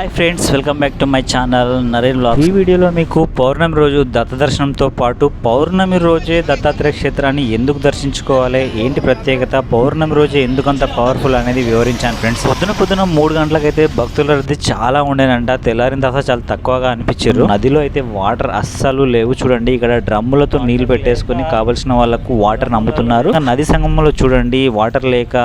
Hi friends welcome back to my channel Naren blog ఈ వీడియోలో మీకు పౌర్ణమి రోజు దత్త దర్శనంతో పాటు పౌర్ణమి రోజే దత్తాత్రేయ క్షేత్రాన్ని ఎందుకు దర్శించుకోవాలి? ఏంటి ప్రత్యేకత? పౌర్ణమి రోజే ఎందుకంత పవర్ఫుల్ అనేది వివరించాను ఫ్రెండ్స్ పొద్దున పొద్దున మూడు గంటలకైతే భక్తుల రద్దీ చాలా ఉండేనంట. తెల్లారిన తర్వాత చాలా తక్కువగా అనిపించారు. నదిలో అయితే వాటర్ అస్సలు లేవు చూడండి. ఇక్కడ డ్రమ్ములతో నీళ్ళు పెట్టేసుకుని కావలసిన వాళ్ళకు వాటర్ నమ్ముతున్నారు. నది సంగమంలో చూడండి. వాటర్ లేక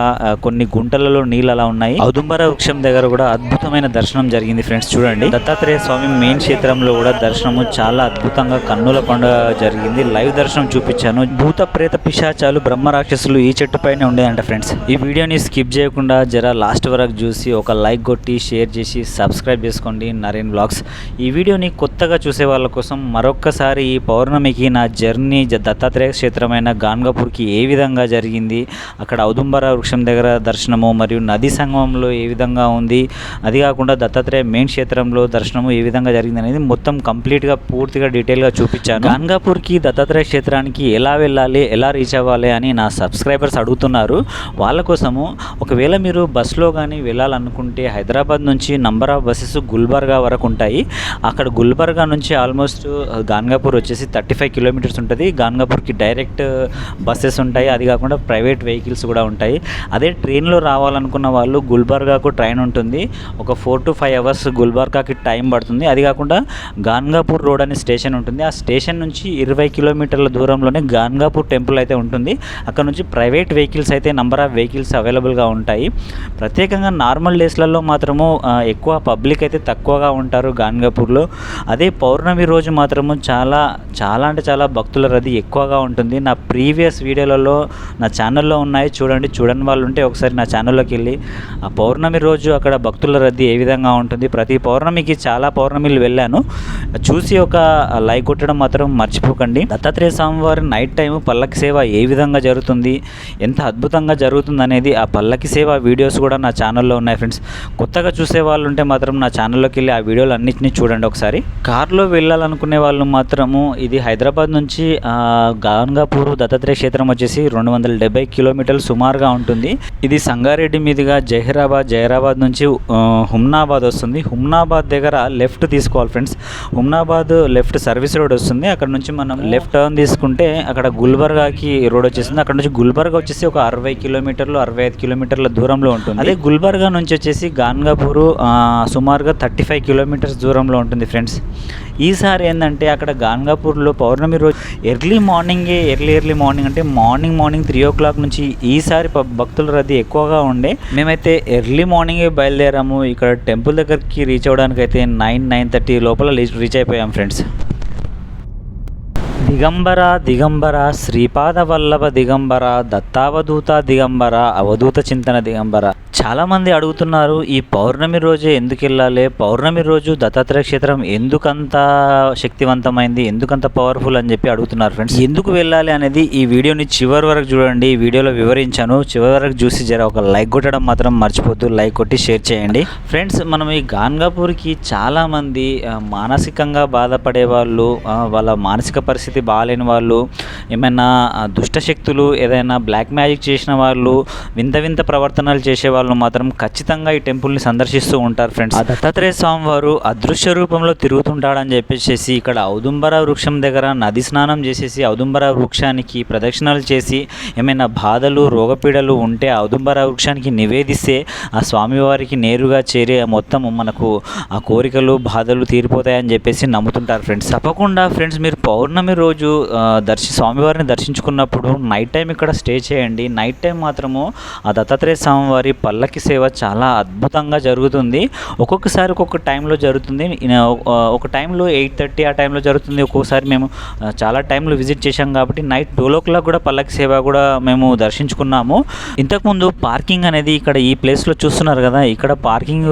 కొన్ని గుంటలలో నీళ్ళు అలా ఉన్నాయి. ఔదుంబర వృక్షం దగ్గర కూడా అద్భుతమైన దర్శనం జరిగింది. ఫ్రెండ్స్ చూడండి. దత్తాత్రేయ స్వామి మెయిన్ క్షేత్రంలో కూడా దర్శనము చాలా అద్భుతంగా కన్నుల పండుగ జరిగింది. లైవ్ దర్శనం చూపించాను. భూత ప్రేత పిశాచాలు బ్రహ్మ రాక్షసులు ఈ చెట్టు పైన ఉండేదంట ఫ్రెండ్స్. ఈ వీడియోని స్కిప్ చేయకుండా జర లాస్ట్ వరకు చూసి ఒక లైక్ కొట్టి షేర్ చేసి సబ్స్క్రైబ్ చేసుకోండి నరేన్ బ్లాగ్స్. ఈ వీడియోని కొత్తగా చూసే వాళ్ళ కోసం మరొక్కసారి ఈ పౌర్ణమికి నా జర్నీ దత్తాత్రేయ క్షేత్రమైన గాన్గాపూర్కి ఏ విధంగా జరిగింది అక్కడ ఔదుంబర వృక్షం దగ్గర దర్శనము మరియు నది సంగమంలో ఏ విధంగా ఉంది అది కాకుండా దత్తాత్రేయ మెయిన్ క్షేత్రంలో దర్శనము ఏ విధంగా జరిగింది అనేది మొత్తం కంప్లీట్గా పూర్తిగా డీటెయిల్గా చూపించాను. గాన్గాపూర్కి దత్తాత్రేయ క్షేత్రానికి ఎలా వెళ్ళాలి ఎలా రీచ్ అవ్వాలి అని నా సబ్స్క్రైబర్స్ అడుగుతున్నారు. వాళ్ళ కోసము ఒకవేళ మీరు బస్సులో కానీ వెళ్ళాలనుకుంటే హైదరాబాద్ నుంచి నంబర్ ఆఫ్ బస్సెస్ గుల్బర్గా వరకు ఉంటాయి. అక్కడ గుల్బర్గా నుంచి ఆల్మోస్ట్ గాన్గాపూర్ వచ్చేసి థర్టీ ఫైవ్ కిలోమీటర్స్ ఉంటుంది. గాన్గాపూర్కి డైరెక్ట్ బస్సెస్ ఉంటాయి. అది కాకుండా ప్రైవేట్ వెహికల్స్ కూడా ఉంటాయి. అదే ట్రైన్లో రావాలనుకున్న వాళ్ళు గుల్బర్గాకు ట్రైన్ ఉంటుంది. ఒక ఫోర్ టు ఫైవ్ అవర్స్ గుల్బర్గాకి టైం పడుతుంది. అది కాకుండా గాన్గాపూర్ రోడ్ అనే స్టేషన్ ఉంటుంది. ఆ స్టేషన్ నుంచి ఇరవై కిలోమీటర్ల దూరంలోనే గాన్గాపూర్ టెంపుల్ అయితే ఉంటుంది. అక్కడ నుంచి ప్రైవేట్ వెహికల్స్ అయితే నంబర్ ఆఫ్ వెహికల్స్ అవైలబుల్గా ఉంటాయి. ప్రత్యేకంగా నార్మల్ డేస్లలో మాత్రము ఎక్కువ పబ్లిక్ అయితే తక్కువగా ఉంటారు గాన్గాపూర్లో అదే పౌర్ణమి రోజు మాత్రము చాలా చాలా అంటే చాలా భక్తుల రద్దీ ఎక్కువగా ఉంటుంది. నా ప్రీవియస్ వీడియోలలో నా ఛానల్లో ఉన్నాయి. చూడండి చూడని వాళ్ళు ఉంటే ఒకసారి నా ఛానల్లోకి వెళ్ళి ఆ పౌర్ణమి రోజు అక్కడ భక్తుల రద్దీ ఏ విధంగా ఉంటుంది. ప్రతి పౌర్ణమికి చాలా పౌర్ణమిలు వెళ్ళాను. చూసి ఒక లైక్ కొట్టడం మాత్రం మర్చిపోకండి. దత్తాత్రేయ స్వామివారి నైట్ టైం పల్లకి సేవ ఏ విధంగా జరుగుతుంది? ఎంత అద్భుతంగా జరుగుతుంది అనేది ఆ పల్లకి సేవ వీడియోస్ కూడా నా ఛానల్లో ఉన్నాయి ఫ్రెండ్స్. కొత్తగా చూసే వాళ్ళు ఉంటే మాత్రం నా ఛానల్లోకి వెళ్ళి ఆ వీడియోలు అన్నింటినీ చూడండి ఒకసారి. కార్లో వెళ్ళాలనుకునే వాళ్ళు మాత్రము ఇది హైదరాబాద్ నుంచి గాన్గాపూర్ దత్తాత్రేయ క్షేత్రం వచ్చేసి రెండు వందల డెబ్బై కిలోమీటర్లు సుమారుగా ఉంటుంది. ఇది సంగారెడ్డి మీదుగా జహీరాబాద్ జహీరాబాద్ నుంచి హుమ్నాబాద్ హుమ్నాబాద్ వస్తుంది. హుమ్నాబాద్ దగ్గర లెఫ్ట్ తీసుకోవాలి friends. Humnabad left service road వస్తుంది. అక్కడ నుంచి మనం లెఫ్ట్ టర్న్ తీసుకుంటే అక్కడ గుల్బర్గాకి రోడ్ వచ్చేసింది. అక్కడ నుంచి గుల్బర్గా వచ్చేసి ఒక అరవై కిలోమీటర్లు అరవై ఐదు కిలోమీటర్ల దూరంలో ఉంటుంది. అదే గుల్బర్గా నుంచి వచ్చేసి గాన్గాపూర్ సుమారుగా థర్టీ ఫైవ్ కిలోమీటర్స్ దూరంలో ఉంటుంది ఫ్రెండ్స్. ఈసారి ఏంటంటే అక్కడ గాన్గాపూర్లో పౌర్ణమి రోజు ఎర్లీ మార్నింగే ఎర్లీ ఎర్లీ మార్నింగ్ అంటే morning morning three o'clock నుంచి ఈసారి భక్తుల రద్దీ ఎక్కువగా ఉండే. మేమైతే ఎర్లీ మార్నింగే బయలుదేరాము. ఇక్కడ టెంపుల్ దగ్గరికి రీచ్ అవ్వడానికి అయితే నైన్ నైన్ థర్టీ లోపల రీచ్ అయిపోయాం ఫ్రెండ్స్ దిగంబర దిగంబర శ్రీపాద వల్లభ దిగంబర దత్తావధూత దిగంబర అవధూత చింతన దిగంబర. చాలామంది అడుగుతున్నారు ఈ పౌర్ణమి రోజే ఎందుకు వెళ్ళాలి? పౌర్ణమి రోజు దత్తాత్రేయ క్షేత్రం ఎందుకంత శక్తివంతమైంది? ఎందుకంత పవర్ఫుల్ అని చెప్పి అడుగుతున్నారు ఫ్రెండ్స్ ఎందుకు వెళ్ళాలి అనేది ఈ వీడియోని చివరి వరకు చూడండి. ఈ వీడియోలో వివరించాను. చివరి వరకు చూసి జర ఒక లైక్ కొట్టడం మాత్రం మర్చిపోద్దు లైక్ కొట్టి షేర్ చేయండి. ఫ్రెండ్స్ మనం ఈ గాన్గాపూర్కి చాలామంది మానసికంగా బాధపడే వాళ్ళు వాళ్ళ మానసిక పరిస్థితి బాగాలేని వాళ్ళు ఏమైనా దుష్టశక్తులు దుష్ట శక్తులు ఏదైనా బ్లాక్ మ్యాజిక్ చేసిన వాళ్ళు వింత వింత ప్రవర్తనలు చేసేవాళ్ళు వాళ్ళు మాత్రం ఖచ్చితంగా ఈ టెంపుల్ని సందర్శిస్తూ ఉంటారు ఫ్రెండ్స్. దత్తాత్రేయ స్వామి వారు అదృశ్య రూపంలో తిరుగుతుంటాడని చెప్పేసి ఇక్కడ ఔదుంబర వృక్షం దగ్గర నది స్నానం చేసేసి ఔదుంబర వృక్షానికి ప్రదక్షిణలు చేసి ఏమైనా బాధలు రోగపీడలు ఉంటే ఔదుంబర వృక్షానికి నివేదిస్తే ఆ స్వామివారికి నేరుగా చేరే మొత్తం మనకు ఆ కోరికలు బాధలు తీరిపోతాయని చెప్పేసి నమ్ముతుంటారు ఫ్రెండ్స్. తప్పకుండా ఫ్రెండ్స్ మీరు పౌర్ణమి రోజు దర్శి స్వామివారిని దర్శించుకున్నప్పుడు నైట్ టైం ఇక్కడ స్టే చేయండి. నైట్ టైం మాత్రము ఆ దత్తాత్రేయ స్వామివారి పల్లకి సేవ చాలా అద్భుతంగా జరుగుతుంది. ఒక్కొక్కసారి ఒక్కొక్క టైంలో జరుగుతుంది. ఒక టైంలో ఎయిట్ థర్టీ ఆ టైంలో జరుగుతుంది. ఒక్కొక్కసారి మేము చాలా టైంలో విజిట్ చేశాం కాబట్టి నైట్ ట్వెల్వ్ ఓ క్లాక్ కూడా పల్లకి సేవ కూడా మేము దర్శించుకున్నాము. ఇంతకుముందు పార్కింగ్ అనేది ఇక్కడ ఈ ప్లేస్లో చూస్తున్నారు కదా ఇక్కడ పార్కింగ్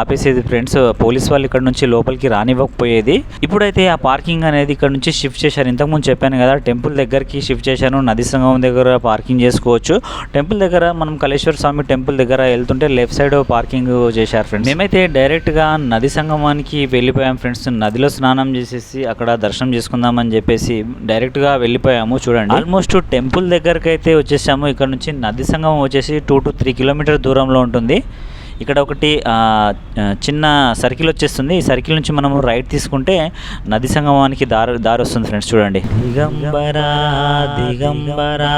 ఆపేసేది ఫ్రెండ్స్ పోలీస్ వాళ్ళు ఇక్కడ నుంచి లోపలికి రానివ్వకపోయేది. ఇప్పుడైతే ఆ పార్కింగ్ అనేది ఇక్కడ నుంచి షిఫ్ట్ చేశారు. ఇంతకుముందు చెప్పాను కదా టెంపుల్ దగ్గరికి షిఫ్ట్ చేశాను. నది సంగమం దగ్గర పార్కింగ్ చేసుకోవచ్చు. టెంపుల్ దగ్గర మనం కలేశ్వర స్వామి టెంపుల్ దగ్గర దగ్గర వెళ్తుంటే లెఫ్ట్ సైడ్ పార్కింగ్ చేశారు ఫ్రెండ్స్ మేమైతే డైరెక్ట్గా నది సంగమానికి వెళ్ళిపోయాం ఫ్రెండ్స్ నదిలో స్నానం చేసేసి అక్కడ దర్శనం చేసుకుందామని చెప్పేసి డైరెక్ట్గా వెళ్ళిపోయాము చూడండి. ఆల్మోస్ట్ టెంపుల్ దగ్గరకైతే వచ్చేసాము. ఇక్కడ నుంచి నది సంగమం వచ్చేసి టూ టు త్రీ కిలోమీటర్ దూరంలో ఉంటుంది. ఇక్కడ ఒకటి ఆ, చిన్న సర్కిల్ వచ్చేస్తుంది. ఈ సర్కిల్ నుంచి మనము రైట్ తీసుకుంటే నది సంగమానికి దారి దారి వస్తుంది ఫ్రెండ్స్ చూడండి. దిగంబరా దిగంబరా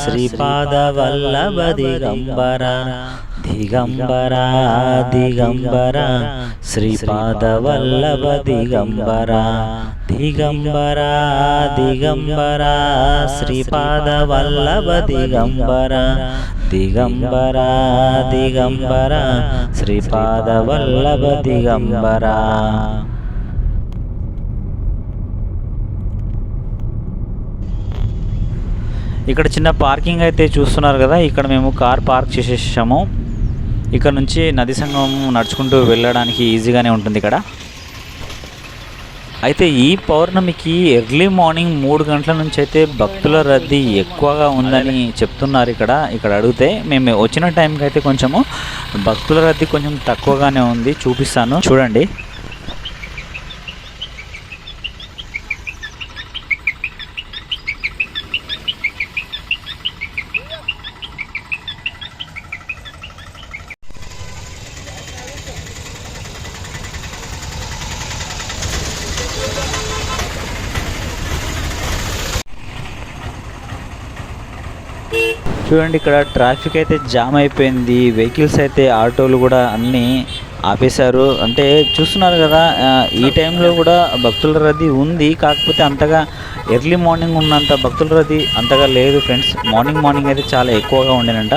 శ్రీపాద వల్లభ దిగంబరా దిగంబరా దిగంబరా శ్రీపాద వల్లభ దిగంబరా దిగంబరా దిగంబరా శ్రీపాద వల్లభ దిగంబరా దిగంబరా దిగంబరా శ్రీపాదవల్లభ దిగంబరా ఇక్కడ చిన్న పార్కింగ్ అయితే చూస్తున్నారు కదా ఇక్కడ మేము కార్ పార్క్ చేసేసాము. ఇక్కడ నుంచి నది సంగమం నడుచుకుంటూ వెళ్ళడానికి ఈజీగానే ఉంటుంది ఇక్కడ. అయితే ఈ పౌర్ణమికి ఎర్లీ మార్నింగ్ మూడు గంటల నుంచి అయితే భక్తుల రద్దీ ఎక్కువగా ఉందని చెప్తున్నారు ఇక్కడ. ఇక్కడ అడిగితే మేము వచ్చిన టైంకి అయితే కొంచెము భక్తుల రద్దీ కొంచెం తక్కువగానే ఉంది. చూపిస్తాను. చూడండి. చూడండి ఇక్కడ ట్రాఫిక్ అయితే జామ్ అయిపోయింది. వెహికల్స్ అయితే ఆటోలు కూడా అన్నీ ఆపేశారు. అంటే చూస్తున్నారు కదా ఈ టైంలో కూడా భక్తుల రద్దీ ఉంది. కాకపోతే అంతగా ఎర్లీ మార్నింగ్ ఉన్నంత భక్తుల రద్దీ అంతగా లేదు. ఫ్రెండ్స్ మార్నింగ్ మార్నింగ్ అయితే చాలా ఎక్కువగా ఉండేనంట.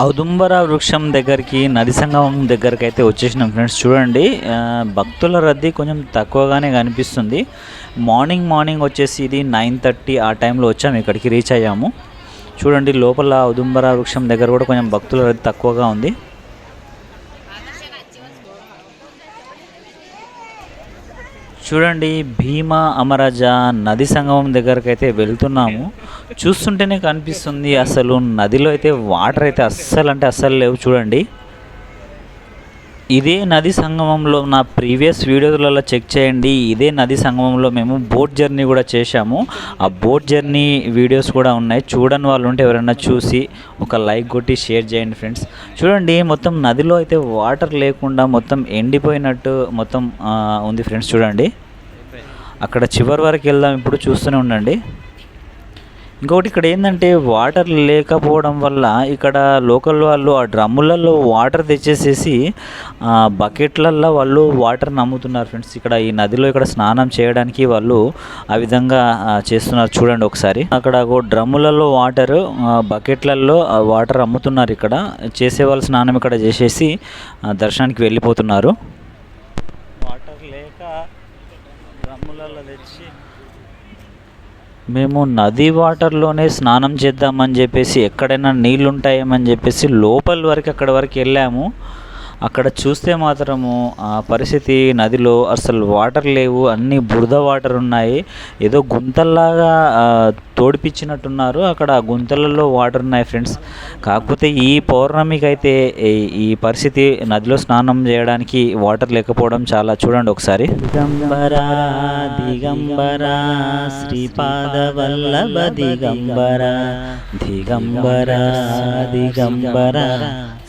ఔదుంబర వృక్షం దగ్గరికి నది సంగమం దగ్గరికి అయితే వచ్చేసినాం ఫ్రెండ్స్. చూడండి భక్తుల రద్దీ కొంచెం తక్కువగానే కనిపిస్తుంది. మార్నింగ్ మార్నింగ్ వచ్చేసి ఇది నైన్ థర్టీ ఆ టైంలో వచ్చాము ఇక్కడికి రీచ్ అయ్యాము. చూడండి లోపల ఉదుంబర వృక్షం దగ్గర కూడా కొంచెం భక్తుల రద్దీ తక్కువగా ఉంది. చూడండి భీమా అమరజ నది సంగమం దగ్గరకు అయితే వెళ్తున్నాము. చూస్తుంటేనే కనిపిస్తుంది అసలు నదిలో అయితే వాటర్ అయితే అస్సలు అంటే అస్సలు లేవు. చూడండి ఇదే నది సంగమంలో నా ప్రీవియస్ వీడియోలలో చెక్ చేయండి. ఇదే నది సంగమంలో మేము బోట్ జర్నీ కూడా చేశాము. ఆ బోట్ జర్నీ వీడియోస్ కూడా ఉన్నాయి. చూడని వాళ్ళు ఉంటే ఎవరైనా చూసి ఒక లైక్ కొట్టి షేర్ చేయండి ఫ్రెండ్స్. చూడండి మొత్తం నదిలో అయితే వాటర్ లేకుండా మొత్తం ఎండిపోయినట్టు మొత్తం ఉంది ఫ్రెండ్స్. చూడండి. అక్కడ చివరి వరకు వెళ్దాం. ఇప్పుడు చూస్తూనే ఉండండి. ఇంకొకటి ఇక్కడ ఏంటంటే వాటర్ లేకపోవడం వల్ల ఇక్కడ లోకల్ వాళ్ళు ఆ డ్రమ్ములలో వాటర్ తెచ్చేసేసి ఆ, బకెట్లల్లో వాళ్ళు వాటర్ నమ్ముతున్నారు ఫ్రెండ్స్. ఇక్కడ ఈ నదిలో ఇక్కడ స్నానం చేయడానికి వాళ్ళు ఆ విధంగా చేస్తున్నారు. చూడండి ఒకసారి. అక్కడ ఒక డ్రమ్ములలో వాటర్ బకెట్లలో ఆ వాటర్ అమ్ముతున్నారు ఇక్కడ. చేసే వాళ్ళు స్నానం ఇక్కడ చేసేసి దర్శనానికి వెళ్ళిపోతున్నారు వాటర్ లేక డ్రమ్ములలో తెచ్చి మేము నది వాటర్లోనే స్నానం చేద్దామని చెప్పేసి ఎక్కడైనా నీళ్ళు ఉంటాయేమని చెప్పేసి లోపల వరకు అక్కడ వరకు వెళ్ళాము. అక్కడ చూస్తే మాత్రము ఆ పరిస్థితి నదిలో అసలు వాటర్ లేవు అన్ని బురద వాటర్ ఉన్నాయి. ఏదో గుంతల్లాగా తోడిపించినట్టున్నారు అక్కడ ఆ గుంతలలో వాటర్ ఉన్నాయి ఫ్రెండ్స్ కాకపోతే ఈ పౌర్ణమికి అయితే ఈ- పరిస్థితి నదిలో స్నానం చేయడానికి వాటర్ లేకపోవడం చాలా చూడండి ఒకసారి. దిగంబరా దిగంబరా శ్రీపాద వల్లభ దిగంబరా దిగంబరా దిగంబరా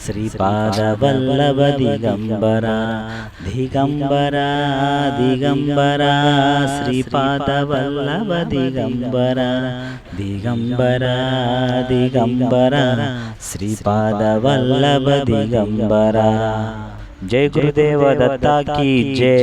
శ్రీపాద వల్లభ దిగంబర దిగంబర దిగంబర శ్రీపాద వల్లభ దిగంబర దిగంబర దిగంబర శ్రీపాద వల్లభ దిగంబర జై గురుదేవ దత్తాకి జై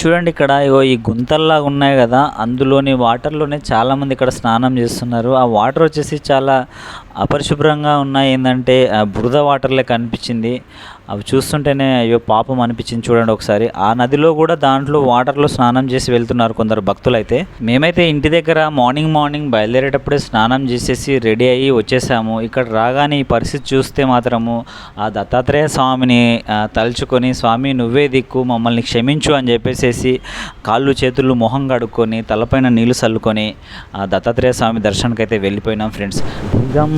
చూడండి ఇక్కడ ఇగో ఈ గుంతల్లాగా ఉన్నాయి కదా అందులోని వాటర్లోనే చాలామంది ఇక్కడ స్నానం చేస్తున్నారు. ఆ వాటర్ వచ్చేసి చాలా అపరిశుభ్రంగా ఉన్నాయి ఏంటంటే బురద వాటర్లే కనిపించింది అవి చూస్తుంటేనే అయ్యో పాపం అనిపించింది చూడండి ఒకసారి. ఆ నదిలో కూడా దాంట్లో వాటర్లో స్నానం చేసి వెళ్తున్నారు కొందరు భక్తులైతే. మేమైతే ఇంటి దగ్గర మార్నింగ్ మార్నింగ్ బయలుదేరేటప్పుడే స్నానం చేసేసి రెడీ అయ్యి వచ్చేసాము. ఇక్కడ రాగానే ఈ పరిస్థితి చూస్తే మాత్రము ఆ దత్తాత్రేయ స్వామిని తలుచుకొని స్వామి నువ్వే దిక్కు మమ్మల్ని క్షమించు అని చెప్పేసేసి కాళ్ళు చేతులు మొహం కడుక్కొని తలపైన నీళ్ళు చల్లుకొని ఆ దత్తాత్రేయ స్వామి దర్శనానికి అయితే వెళ్ళిపోయినాం ఫ్రెండ్స్. దిగంబర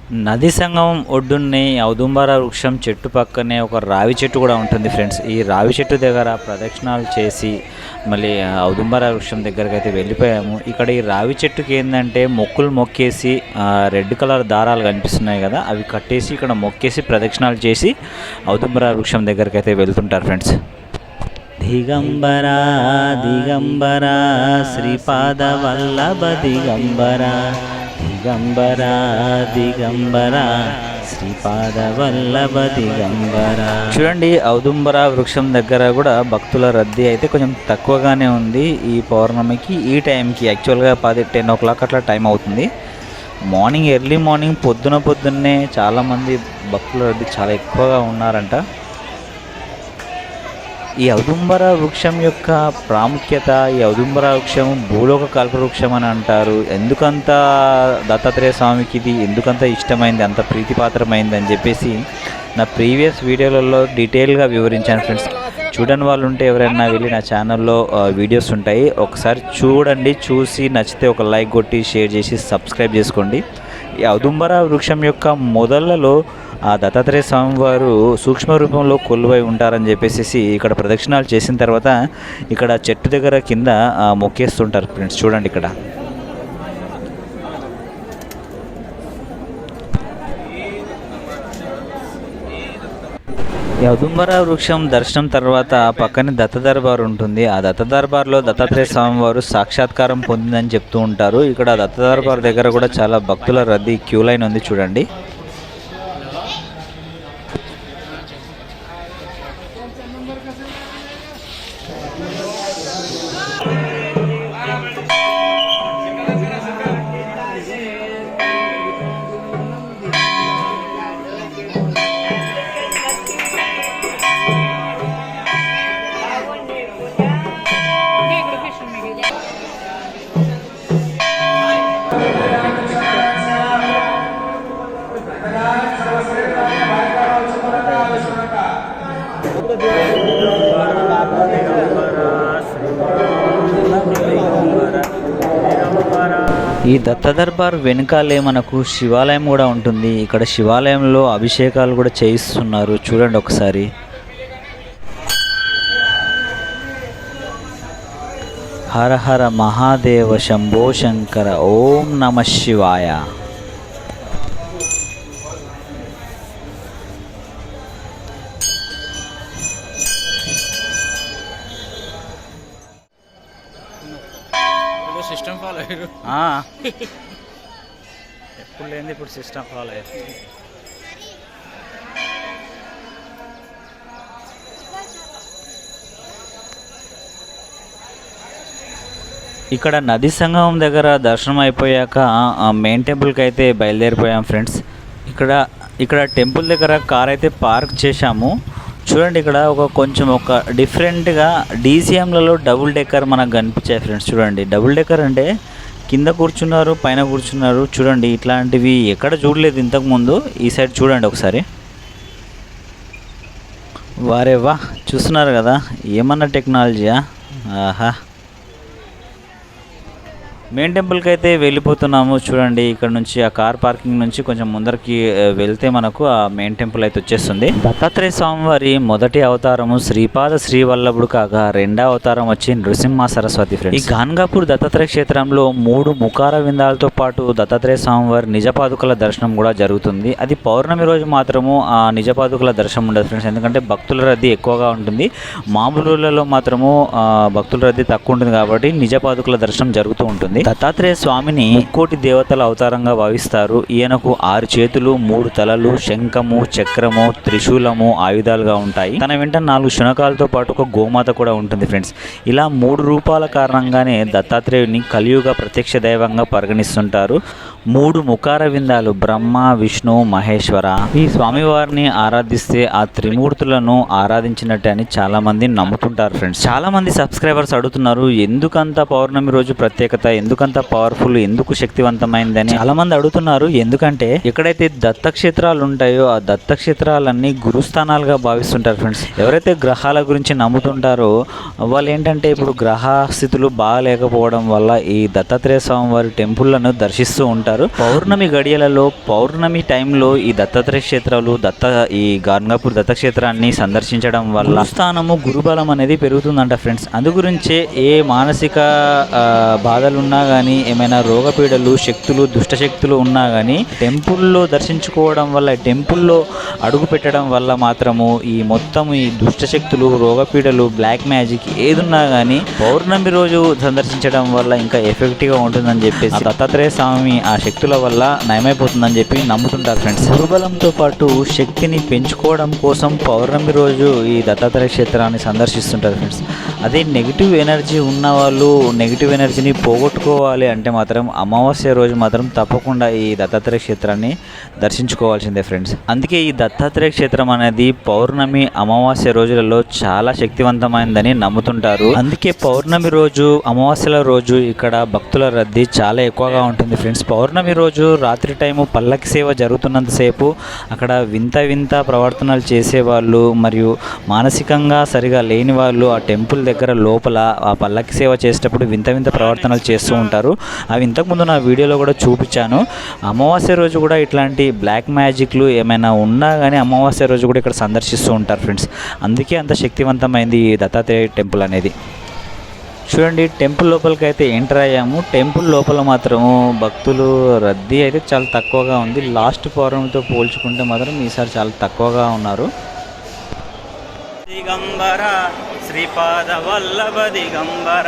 నది సంగమం ఒడ్డున్నే ఔదుంబర వృక్షం చెట్టు పక్కనే ఒక రావి చెట్టు కూడా ఉంటుంది ఫ్రెండ్స్. ఈ రావి చెట్టు దగ్గర ప్రదక్షిణాలు చేసి మళ్ళీ ఔదుంబర వృక్షం దగ్గరికి అయితే వెళ్ళిపోయాము. ఇక్కడ ఈ రావి చెట్టుకి ఏంటంటే మొక్కులు మొక్కేసి రెడ్ కలర్ దారాలు కనిపిస్తున్నాయి కదా అవి కట్టేసి ఇక్కడ మొక్కేసి ప్రదక్షిణాలు చేసి ఔదుంబర వృక్షం దగ్గరికి అయితే వెళ్తుంటారు ఫ్రెండ్స్. దిగంబర దిగంబర శ్రీపాద వల్లభ దిగంబరా దిగంబర దిగంబర శ్రీపాద వల్లభ దిగంబర చూడండి ఔదుంబర వృక్షం దగ్గర కూడా భక్తుల రద్దీ అయితే కొంచెం తక్కువగానే ఉంది ఈ పౌర్ణమికి. ఈ టైంకి యాక్చువల్గా పది టెన్ ఓ క్లాక్ అట్లా టైం అవుతుంది. మార్నింగ్ ఎర్లీ మార్నింగ్ పొద్దున పొద్దున్నే చాలామంది భక్తుల రద్దీ చాలా ఎక్కువగా ఉన్నారంట. ఈ ఔదుంబర వృక్షం యొక్క ప్రాముఖ్యత ఈ ఔదుంబర వృక్షం భూలోక కల్పవృక్షం అని అంటారు. ఎందుకంత దత్తాత్రేయ స్వామికి ఇది ఎందుకంత ఇష్టమైంది? అంత ప్రీతిపాత్రమైంది? అని చెప్పేసి నా ప్రీవియస్ వీడియోలలో డీటెయిల్గా వివరించాను ఫ్రెండ్స్. చూడని వాళ్ళు ఉంటే ఎవరైనా వెళ్ళి నా ఛానల్లో వీడియోస్ ఉంటాయి. ఒకసారి చూడండి చూసి నచ్చితే ఒక లైక్ కొట్టి షేర్ చేసి సబ్స్క్రైబ్ చేసుకోండి. ఈ ఔదుంబర వృక్షం యొక్క మొదళ్ళలో ఆ దత్తాత్రేయ స్వామి వారు సూక్ష్మ రూపంలో కొలువై ఉంటారని చెప్పేసి ఇక్కడ ప్రదక్షిణాలు చేసిన తర్వాత ఇక్కడ చెట్టు దగ్గర కింద మొక్కేస్తుంటారు ఫ్రెండ్స్. చూడండి ఇక్కడ. యదుంబర వృక్షం దర్శనం తర్వాత పక్కనే దత్త దర్బార్ ఉంటుంది. ఆ దత్త దర్బార్లో దత్తాత్రేయ స్వామి వారు సాక్షాత్కారం పొందిందని చెప్తూ ఉంటారు. ఇక్కడ దత్త దర్బార్ దగ్గర కూడా చాలా భక్తుల రద్దీ క్యూ లైన్ ఉంది చూడండి. ఈ దత్త దర్బార్ వెనుకాలే మనకు శివాలయం కూడా ఉంటుంది. ఇక్కడ శివాలయంలో అభిషేకాలు కూడా చేయిస్తున్నారు. చూడండి ఒకసారి. హర హర మహాదేవ శంభో శంకర. ఓం నమ శివాయ. ఎప్పుడు లేని ఇప్పుడు సిస్టమ్ ఫాలో అయ్యింది ఇక్కడ నది సంగమం దగ్గర దర్శనం అయిపోయాక ఆ మెయిన్ టెంపుల్కి అయితే బయలుదేరిపోయాం ఫ్రెండ్స్ ఇక్కడ ఇక్కడ టెంపుల్ దగ్గర కార్ అయితే పార్క్ చేశాము. చూడండి ఇక్కడ ఒక కొంచెం ఒక డిఫరెంట్గా డీసీఎంలలో డబుల్ డెక్కర్ మనకు కనిపించాయి ఫ్రెండ్స్ చూడండి డబుల్ డెక్కర్ అంటే కింద కూర్చున్నారు పైన కూర్చున్నారు. చూడండి ఇట్లాంటివి ఎక్కడ చూడలేదు ఇంతకుముందు ఈ సైడ్ చూడండి ఒకసారి. వారే వా చూస్తున్నారు కదా ఏమన్నా టెక్నాలజీయా? ఆహా. మెయిన్ టెంపుల్కి అయితే వెళ్ళిపోతున్నాము. చూడండి ఇక్కడ నుంచి ఆ కార్ పార్కింగ్ నుంచి కొంచెం ముందరికి వెళ్తే మనకు ఆ మెయిన్ టెంపుల్ అయితే వచ్చేస్తుంది. దత్తాత్రేయ స్వామివారి మొదటి అవతారము శ్రీపాద శ్రీవల్లభుడు కాగా రెండో అవతారం వచ్చి నృసింహ సరస్వతి ఫ్రెండ్స్ ఈ గాన్గాపూర్ దత్తాత్రేయ క్షేత్రంలో మూడు ముఖార విందాలతో పాటు దత్తాత్రేయ స్వామివారి నిజపాదుకల దర్శనం కూడా జరుగుతుంది. అది పౌర్ణమి రోజు మాత్రము ఆ నిజపాదుకల దర్శనం ఉండదు ఫ్రెండ్స్ ఎందుకంటే భక్తుల రద్దీ ఎక్కువగా ఉంటుంది. మామూలు రోజులలో మాత్రము భక్తుల రద్దీ తక్కువ ఉంటుంది కాబట్టి నిజపాదుకల దర్శనం జరుగుతూ ఉంటుంది. దత్తాత్రేయ స్వామిని కోటి దేవతల అవతారంగా భావిస్తారు. ఈయనకు ఆరు చేతులు మూడు తలలు శంఖము చక్రము త్రిశూలము ఆయుధాలుగా ఉంటాయి. తన వెంట నాలుగు శునకాలతో పాటు ఒక గోమాత కూడా ఉంటుంది ఫ్రెండ్స్. ఇలా మూడు రూపాల కారణంగానే దత్తాత్రేయుని కలియుగ ప్రత్యక్ష దైవంగా పరిగణిస్తుంటారు. మూడు ముఖార విందాలు బ్రహ్మ విష్ణు మహేశ్వర. ఈ స్వామివారిని ఆరాధిస్తే ఆ త్రిమూర్తులను ఆరాధించినట్టే అని చాలా మంది నమ్ముతుంటారు ఫ్రెండ్స్. చాలా మంది సబ్స్క్రైబర్స్ అడుగుతున్నారు ఎందుకంత పౌర్ణమి రోజు ప్రత్యేకత? ఎందుకంత పవర్ఫుల్ ఎందుకు శక్తివంతమైందని చాలా మంది అడుగుతున్నారు. ఎందుకంటే ఎక్కడైతే దత్తక్షేత్రాలు ఉంటాయో ఆ దత్తక్షేత్రాలన్నీ గురుస్థానాలుగా భావిస్తుంటారు ఫ్రెండ్స్ ఎవరైతే గ్రహాల గురించి నమ్ముతుంటారో వాళ్ళు ఏంటంటే ఇప్పుడు గ్రహ స్థితులు బాగాలేకపోవడం వల్ల ఈ దత్తాత్రేయ స్వామి వారి టెంపుల్లను దర్శిస్తూ ఉంటారు. పౌర్ణమి గడియలలో పౌర్ణమి టైంలో ఈ దత్తాత్రేయ క్షేత్రాలు దత్త ఈ గార్గాపూర్ దత్తక్షేత్రాన్ని సందర్శించడం వల్ల స్థానము గురుబలం అనేది పెరుగుతుందంట ఫ్రెండ్స్ అందు గురించే ఏ మానసిక బాధలున్నా బాధలు ఉన్నా కానీ ఏమైనా రోగపీడలు శక్తులు దుష్ట శక్తులు ఉన్నా కానీ టెంపుల్లో దర్శించుకోవడం వల్ల టెంపుల్లో అడుగు పెట్టడం వల్ల మాత్రము ఈ మొత్తం ఈ దుష్ట శక్తులు రోగపీడలు బ్లాక్ మ్యాజిక్ ఏదున్నా కానీ పౌర్ణమి రోజు సందర్శించడం వల్ల ఇంకా ఎఫెక్టివ్గా ఉంటుందని చెప్పేసి దత్తాత్రేయ స్వామి ఆ శక్తుల వల్ల నయమైపోతుందని చెప్పి నమ్ముతుంటారు ఫ్రెండ్స్. గురుబలంతో పాటు శక్తిని పెంచుకోవడం కోసం పౌర్ణమి రోజు ఈ దత్తాత్రేయ క్షేత్రాన్ని సందర్శిస్తుంటారు ఫ్రెండ్స్. అదే నెగిటివ్ ఎనర్జీ ఉన్న వాళ్ళు నెగిటివ్ ఎనర్జీని పోగొట్టుకోవాలి అంటే మాత్రం అమావాస్య రోజు మాత్రం తప్పకుండా ఈ దత్తాత్రేయ క్షేత్రాన్ని దర్శించుకోవాల్సిందే ఫ్రెండ్స్. అందుకే ఈ దత్తాత్రేయ క్షేత్రం అనేది పౌర్ణమి అమావాస్య రోజులలో చాలా శక్తివంతమైందని నమ్ముతుంటారు. అందుకే పౌర్ణమి రోజు అమావాస్యల రోజు ఇక్కడ భక్తుల రద్దీ చాలా ఎక్కువగా ఉంటుంది ఫ్రెండ్స్. పౌర్ణమి రోజు రాత్రి టైము పల్లకి సేవ జరుగుతున్నంతసేపు అక్కడ వింత వింత ప్రవర్తనలు చేసేవాళ్ళు మరియు మానసికంగా సరిగా లేని వాళ్ళు ఆ టెంపుల్ దగ్గర లోపల ఆ పల్లకి సేవ చేసేటప్పుడు వింత వింత ప్రవర్తనలు చేస్తూ ఉంటారు. అవి ఇంతకుముందు నా వీడియోలో కూడా చూపించాను. అమావాస్య రోజు కూడా ఇట్లాంటి బ్లాక్ మ్యాజిక్లు ఏమైనా ఉన్నా కానీ అమావాస్య రోజు కూడా ఇక్కడ సందర్శిస్తూ ఉంటారు ఫ్రెండ్స్ అందుకే అంత శక్తివంతమైంది ఈ దత్తాత్రేయ టెంపుల్ అనేది. చూడండి టెంపుల్ లోపలికి అయితే ఎంటర్ అయ్యాము. టెంపుల్ లోపల మాత్రము భక్తులు రద్దీ అయితే చాలా తక్కువగా ఉంది. లాస్ట్ పౌర్ణమితో పోల్చుకుంటే మాత్రం ఈసారి చాలా తక్కువగా ఉన్నారు. దిగంబర శ్రీపాద వల్లభ దిగంబర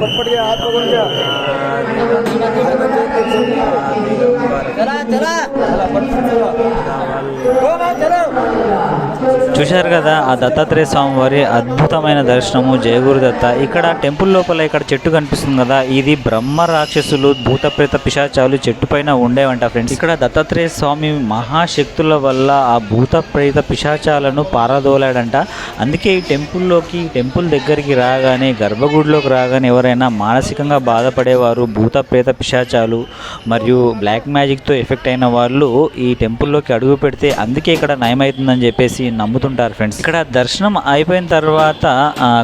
पटपट घ्या हात बघून घ्या. चला चला. पटपट हो चला చూశారు కదా ఆ దత్తాత్రేయ స్వామి వారి అద్భుతమైన దర్శనము జయగురు దత్త ఇక్కడ టెంపుల్ లోపల ఇక్కడ చెట్టు కనిపిస్తుంది కదా ఇది బ్రహ్మ రాక్షసులు భూతప్రేత పిశాచాలు చెట్టు పైన ఉండేవంట ఫ్రెండ్స్. ఇక్కడ దత్తాత్రేయ స్వామి మహాశక్తుల వల్ల ఆ భూతప్రేత పిశాచాలను పారదోలాడంట. అందుకే ఈ టెంపుల్లోకి టెంపుల్ దగ్గరికి రాగానే గర్భగుడిలోకి రాగానే ఎవరైనా మానసికంగా బాధపడేవారు భూతప్రేత పిశాచాలు మరియు బ్లాక్ మ్యాజిక్తో ఎఫెక్ట్ అయిన వాళ్ళు ఈ టెంపుల్లోకి అడుగు పెడితే అందుకే ఇక్కడ నయమవుతుందని చెప్పేసి ఉంటారు ఫ్రెండ్స్ ఇక్కడ దర్శనం అయిపోయిన తర్వాత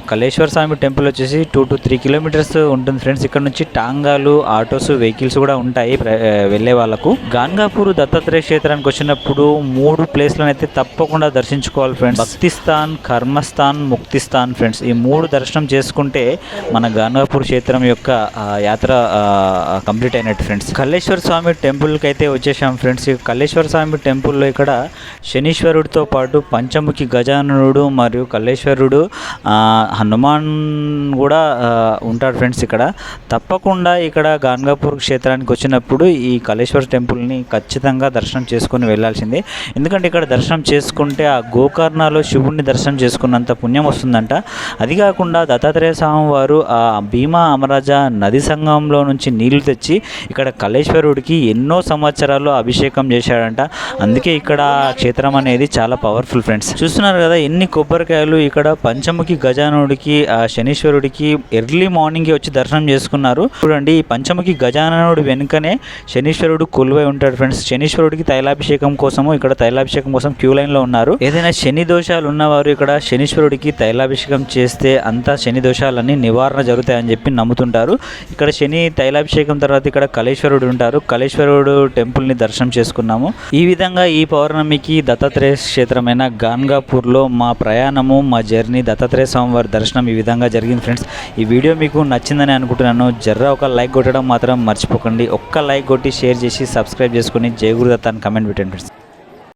కళేశ్వర కలేశ్వర స్వామి టెంపుల్ వచ్చేసి టూ టు త్రీ కిలోమీటర్స్ ఉంటుంది ఫ్రెండ్స్ ఇక్కడ నుంచి టాంగాలు ఆటోస్ వెహికల్స్ కూడా ఉంటాయి వెళ్ళే వాళ్ళకు. గాన్గాపూర్ దత్తాత్రేయ క్షేత్రానికి వచ్చినప్పుడు మూడు ప్లేస్లను అయితే తప్పకుండా దర్శించుకోవాలి ఫ్రెండ్స్ భక్తిస్థాన్ కర్మస్థాన్ ముక్తిస్థాన్ ఫ్రెండ్స్ ఈ మూడు దర్శనం చేసుకుంటే మన గాన్గాపూర్ క్షేత్రం యొక్క యాత్ర కంప్లీట్ అయినట్టు ఫ్రెండ్స్ కల్లేశ్వర స్వామి టెంపుల్కి అయితే వచ్చేసాం ఫ్రెండ్స్ ఈ కల్లేశ్వర స్వామి టెంపుల్లో ఇక్కడ శనీశ్వరుడితో పాటు పంచముఖి గజాననుడు మరియు కల్లేశ్వరుడు హనుమాన్ కూడా ఉంటాడు ఫ్రెండ్స్ ఇక్కడ. తప్పకుండా ఇక్కడ గాన్గాపూర్ క్షేత్రానికి వచ్చినప్పుడు ఈ కల్లేశ్వర టెంపుల్ని ఖచ్చితంగా దర్శనం చేసుకుని వెళ్ళాల్సిందే. ఎందుకంటే ఇక్కడ దర్శనం చేసుకుంటే ఆ గోకర్ణలో శివుణ్ణి దర్శనం చేసుకున్నంత పుణ్యం వస్తుందంట. అది కాకుండా దత్తాత్రేయ స్వామి వారు ఆ భీమా అమరాజ నది సంఘంలో నుంచి నీళ్ళు తెచ్చి ఇక్కడ కళేశ్వరుడికి ఎన్నో సంవత్సరాలు అభిషేకం చేశాడంట. అందుకే ఇక్కడ క్షేత్రం అనేది చాలా పవర్ఫుల్ ఫ్రెండ్స్. చూస్తున్నారు కదా ఎన్ని కొబ్బరికాయలు ఇక్కడ పంచముఖి గజానుడికి ఆ శనీశ్వరుడికి ఎర్లీ మార్నింగ్ వచ్చి దర్శనం చేసుకున్నారు. చూడండి ఈ పంచముఖి గజాననుడి వెనుకనే శనీశ్వరుడు కొలువై ఉంటాడు ఫ్రెండ్స్. శనీశ్వరుడికి తైలాభిషేకం కోసము ఇక్కడ తైలాభిషేకం కోసం క్యూ లైన్లో ఉన్నారు. ఏదైనా శని దోషాలు ఉన్నవారు ఇక్కడ శనీశ్వరుడికి తైలాభిషేకం చేస్తే అంతా శని దోషాలన్నీ నివారణ జరుగుతాయని చెప్పి నమ్ముతుంటారు. ఇక్కడ శని తైలాభిషేకం తర్వాత ఇక్కడ కళేశ్వరుడు ఉంటారు. కళేశ్వరుడు టెంపుల్ని దర్శనం చేసుకున్నాము. ఈ విధంగా ఈ పౌర్ణమికి దత్తాత్రేయ క్షేత్రమైన గాన్గాపూర్లో మా ప్రయాణము మా జర్నీ దత్తాత్రేయ స్వామివారి దర్శనం ఈ విధంగా జరిగింది ఫ్రెండ్స్. ఈ వీడియో మీకు నచ్చిందని అనుకుంటున్నాను. జర్ర ఒక లైక్ కొట్టడం మాత్రం మర్చిపోకండి. ఒక్క లైక్ కొట్టి షేర్ చేసి సబ్స్క్రైబ్ చేసుకుని జయ గురుదత్త అని కమెంట్ పెట్టండి ఫ్రెండ్స్.